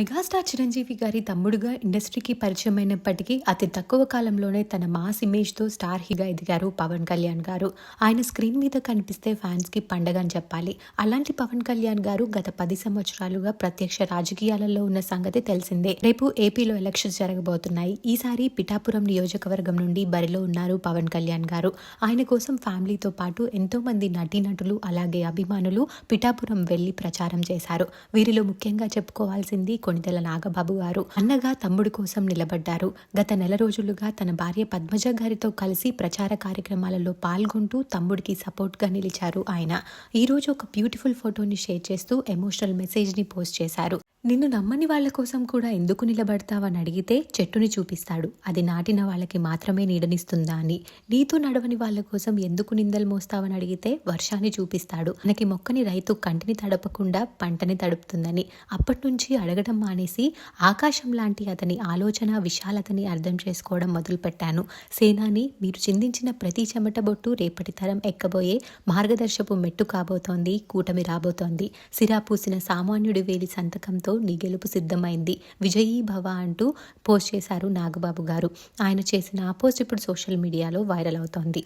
Megastar Chiranjeevi గారి తమ్ముడుగా ఇండస్ట్రీకి పరిచయం అయినప్పటికీ అతి తక్కువ కాలంలోనే తన మాస్ ఇమేజ్తో స్టార్ హీగా ఎదిగారు పవన్ కళ్యాణ్ గారు. ఆయన స్క్రీన్ మీద కనిపిస్తే ఫ్యాన్స్కి పండగ అని చెప్పాలి. అలాంటి పవన్ కళ్యాణ్ గారు గత పది సంవత్సరాలుగా ప్రత్యక్ష రాజకీయాలలో ఉన్న సంగతి తెలిసిందే. రేపు ఏపీలో ఎలక్షన్స్ జరగబోతున్నాయి. ఈసారి పిఠాపురం నియోజకవర్గం నుండి బరిలో ఉన్నారు పవన్ కళ్యాణ్ గారు. ఆయన కోసం ఫ్యామిలీతో పాటు ఎంతో మంది నటీనటులు అలాగే అభిమానులు పిఠాపురం వెళ్ళి ప్రచారం చేశారు. వీరిలో ముఖ్యంగా చెప్పుకోవాల్సింది కొణిదెల నాగబాబు గారు. అన్నగా తమ్ముడు కోసం నిలబడ్డారు. గత నెల రోజులుగా తన భార్య పద్మజ గారితో కలిసి ప్రచార కార్యక్రమాలలో పాల్గొంటూ తమ్ముడికి సపోర్ట్గా నిలిచారు ఆయన. ఈ రోజు ఒక బ్యూటిఫుల్ ఫోటోని షేర్ చేస్తూ ఎమోషనల్ మెసేజ్ని పోస్ట్ చేశారు. నిన్ను నమ్మని వాళ్ళ కోసం కూడా ఎందుకు నిలబడతావని అడిగితే చెట్టుని చూపిస్తాడు. అది నాటిన వాళ్ళకి మాత్రమే నీడనిస్తుందా అని. నీతో నడవని వాళ్ళ కోసం ఎందుకు నిందలు మోస్తావని అడిగితే వర్షాన్ని చూపిస్తాడు. మనకి మొక్కని రైతు కంటిని తడపకుండా పంటని తడుపుతుందని. అప్పటి నుంచి అడగడం మానేసి ఆకాశం లాంటి అతని ఆలోచన విశాలతని అర్థం చేసుకోవడం మొదలుపెట్టాను. సేనాని మీరు చిందించిన ప్రతి చెమట బొట్టు రేపటి తరం ఎక్కబోయే మార్గదర్శపు మెట్టు కాబోతోంది కూటమి రాబోతోంది. సిరా పూసిన సామాన్యుడి వేలి సంతకంతో నీ గెలుపు సిద్ధమైంది. విజయీ భవ అంటూ పోస్ట్ చేశారు నాగబాబు గారు. ఆయన చేసిన ఆ పోస్ట్ ఇప్పుడు సోషల్ మీడియాలో వైరల్ అవుతోంది.